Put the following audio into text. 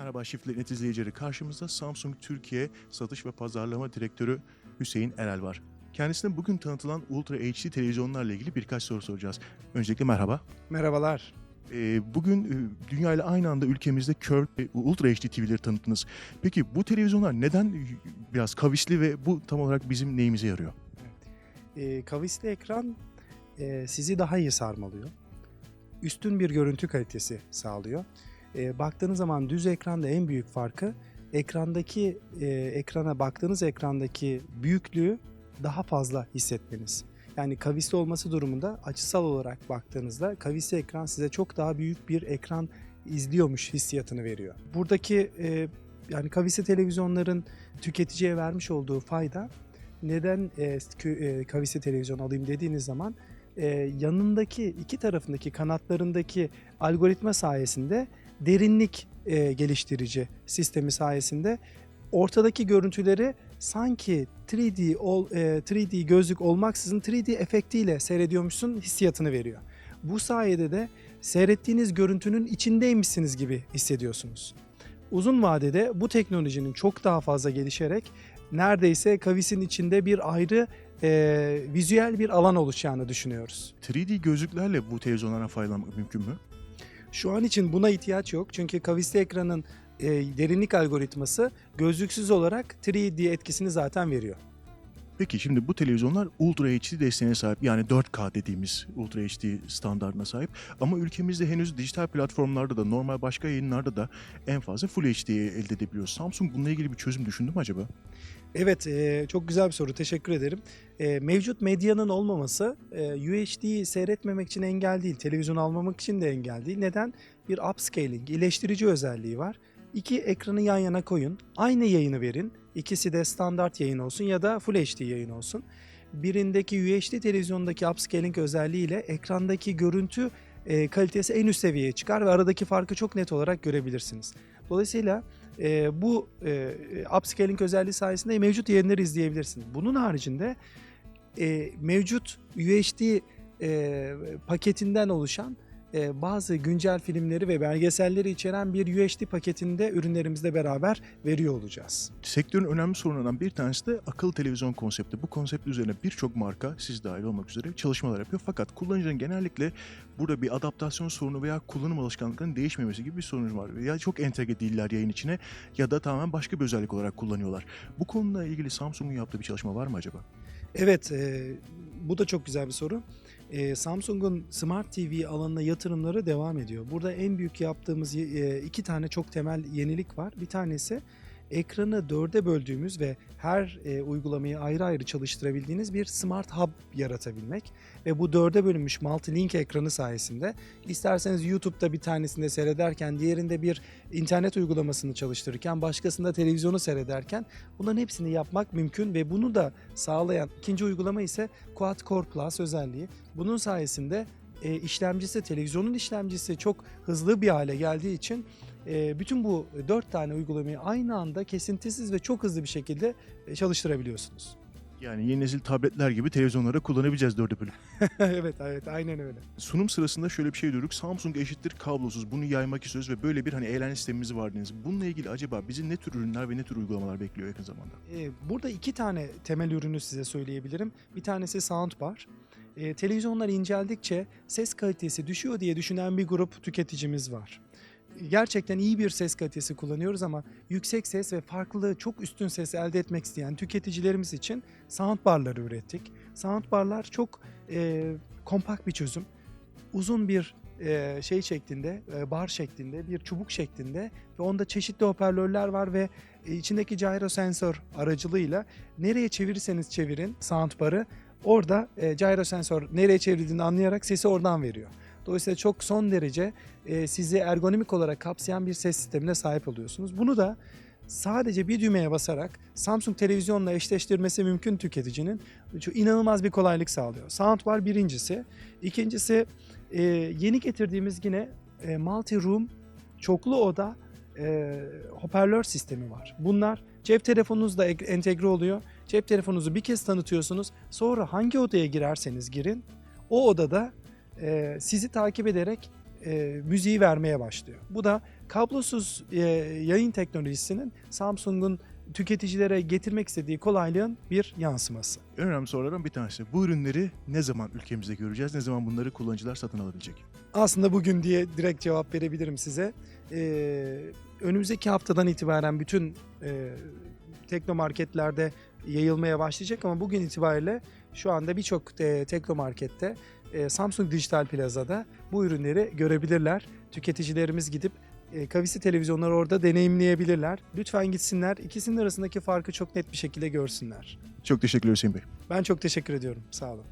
Merhaba Shiftnet izleyicileri. Karşımızda Samsung Türkiye Satış ve Pazarlama Direktörü Hüseyin Erel var. Kendisine bugün tanıtılan Ultra HD televizyonlarla ilgili birkaç soru soracağız. Öncelikle merhaba. Merhabalar. Ee, bugün e, dünya ile aynı anda ülkemizde Curved ve Ultra HD TV'leri tanıttınız. Peki bu televizyonlar neden biraz kavisli ve bu tam olarak bizim neyimize yarıyor? Ee, kavisli ekran e, sizi daha iyi sarmalıyor. Üstün bir görüntü kalitesi sağlıyor. Ee, baktığınız zaman düz ekranda en büyük farkı ekrandaki e, ekrana baktığınız ekrandaki büyüklüğü daha fazla hissetmeniz. Yani kavisli olması durumunda açısal olarak baktığınızda kavisli ekran size çok daha büyük bir ekran izliyormuş hissiyatını veriyor. Buradaki e, yani kavisli televizyonların tüketiciye vermiş olduğu fayda neden e, e, kavisli televizyon alayım dediğiniz zaman e, yanındaki iki tarafındaki kanatlarındaki algoritma sayesinde derinlik e, geliştirici sistemi sayesinde ortadaki görüntüleri sanki 3D ol, e, 3D gözlük olmaksızın 3D efektiyle seyrediyormuşsun hissiyatını veriyor. Bu sayede de seyrettiğiniz görüntünün içindeymişsiniz gibi hissediyorsunuz. Uzun vadede bu teknolojinin çok daha fazla gelişerek neredeyse kavisin içinde bir ayrı e, vizüel bir alan oluşacağını düşünüyoruz. 3D gözlüklerle bu televizyonlardan faydalanmak mümkün mü? Şu an için buna ihtiyaç yok çünkü kavisli ekranın e, derinlik algoritması gözlüksüz olarak 3D etkisini zaten veriyor. Peki şimdi bu televizyonlar Ultra HD desteğine sahip yani 4K dediğimiz Ultra HD standartına sahip ama ülkemizde henüz dijital platformlarda da normal başka yayınlarda da en fazla Full HD'yi elde edebiliyoruz. Samsung bununla ilgili bir çözüm düşündü mü acaba? Evet, e, çok güzel bir soru. Teşekkür ederim. E, mevcut medyanın olmaması e, UHD'yi seyretmemek için engel değil, televizyon almamak için de engel değil. Neden? Bir upscaling, iyileştirici özelliği var. İki ekranı yan yana koyun, aynı yayını verin. İkisi de standart yayın olsun ya da Full HD yayın olsun. Birindeki UHD televizyondaki upscaling özelliğiyle ekrandaki görüntü e, kalitesi en üst seviyeye çıkar ve aradaki farkı çok net olarak görebilirsiniz. Dolayısıyla e, bu e, upscaling özelliği sayesinde mevcut yayınları izleyebilirsiniz. Bunun haricinde e, mevcut UHD e, paketinden oluşan bazı güncel filmleri ve belgeselleri içeren bir UHD paketinde ürünlerimizle beraber veriyor olacağız. Sektörün önemli sorunlarından bir tanesi de akıllı televizyon konsepti. Bu konsept üzerine birçok marka siz dahil olmak üzere çalışmalar yapıyor. Fakat kullanıcının genellikle burada bir adaptasyon sorunu veya kullanım alışkanlıklarının değişmemesi gibi bir sorun var. Ya çok entegre değiller yayın içine ya da tamamen başka bir özellik olarak kullanıyorlar. Bu konuyla ilgili Samsung'un yaptığı bir çalışma var mı acaba? Evet, e, bu da çok güzel bir soru. E, Samsung'un Smart TV alanına yatırımları devam ediyor. Burada en büyük yaptığımız e, iki tane çok temel yenilik var. Bir tanesi ekranı dörde böldüğümüz ve her e, uygulamayı ayrı ayrı çalıştırabildiğiniz bir Smart Hub yaratabilmek. Ve bu dörde bölünmüş multi-link ekranı sayesinde isterseniz YouTube'da bir tanesinde seyrederken, diğerinde bir internet uygulamasını çalıştırırken, başkasında televizyonu seyrederken bunların hepsini yapmak mümkün ve bunu da sağlayan ikinci uygulama ise Quad Core Plus özelliği. Bunun sayesinde e, işlemcisi, televizyonun işlemcisi çok hızlı bir hale geldiği için bütün bu dört tane uygulamayı aynı anda kesintisiz ve çok hızlı bir şekilde e, çalıştırabiliyorsunuz. Yani yeni nesil tabletler gibi televizyonlarda kullanabileceğiz dörde bölüm. evet, evet, aynen öyle. Sunum sırasında şöyle bir şey duyduk. Samsung eşittir kablosuz. Bunu yaymak istiyoruz ve böyle bir hani eğlence sistemimiz var dediniz. Bununla ilgili acaba bizi ne tür ürünler ve ne tür uygulamalar bekliyor yakın zamanda? E, burada iki tane temel ürünü size söyleyebilirim. Bir tanesi soundbar. E, televizyonlar inceldikçe ses kalitesi düşüyor diye düşünen bir grup tüketicimiz var. Gerçekten iyi bir ses kalitesi kullanıyoruz ama yüksek ses ve farklı çok üstün ses elde etmek isteyen tüketicilerimiz için soundbarları ürettik. Soundbarlar çok e, kompakt bir çözüm. Uzun bir e, şey şeklinde, e, bar şeklinde, bir çubuk şeklinde ve onda çeşitli hoparlörler var ve e, içindeki gyro sensör aracılığıyla nereye çevirirseniz çevirin soundbar'ı orada e, gyro sensör nereye çevrildiğini anlayarak sesi oradan veriyor. Dolayısıyla çok son derece e, sizi ergonomik olarak kapsayan bir ses sistemine sahip oluyorsunuz. Bunu da sadece bir düğmeye basarak Samsung televizyonla eşleştirmesi mümkün tüketicinin şu inanılmaz bir kolaylık sağlıyor. Soundbar birincisi. İkincisi e, yeni getirdiğimiz yine e, multi room çoklu oda e, hoparlör sistemi var. Bunlar cep telefonunuzla entegre oluyor. Cep telefonunuzu bir kez tanıtıyorsunuz. Sonra hangi odaya girerseniz girin o odada e, sizi takip ederek e, müziği vermeye başlıyor. Bu da kablosuz e, yayın teknolojisinin Samsung'un tüketicilere getirmek istediği kolaylığın bir yansıması. En önemli sorulardan bir tanesi. Bu ürünleri ne zaman ülkemizde göreceğiz? Ne zaman bunları kullanıcılar satın alabilecek? Aslında bugün diye direkt cevap verebilirim size. Ee, önümüzdeki haftadan itibaren bütün e, teknomarketlerde yayılmaya başlayacak ama bugün itibariyle şu anda birçok e, teknomarkette e, Samsung Dijital Plaza'da bu ürünleri görebilirler. Tüketicilerimiz gidip e, kavisi televizyonları orada deneyimleyebilirler. Lütfen gitsinler. İkisinin arasındaki farkı çok net bir şekilde görsünler. Çok teşekkürler Hüseyin Bey. Ben çok teşekkür ediyorum. Sağ olun.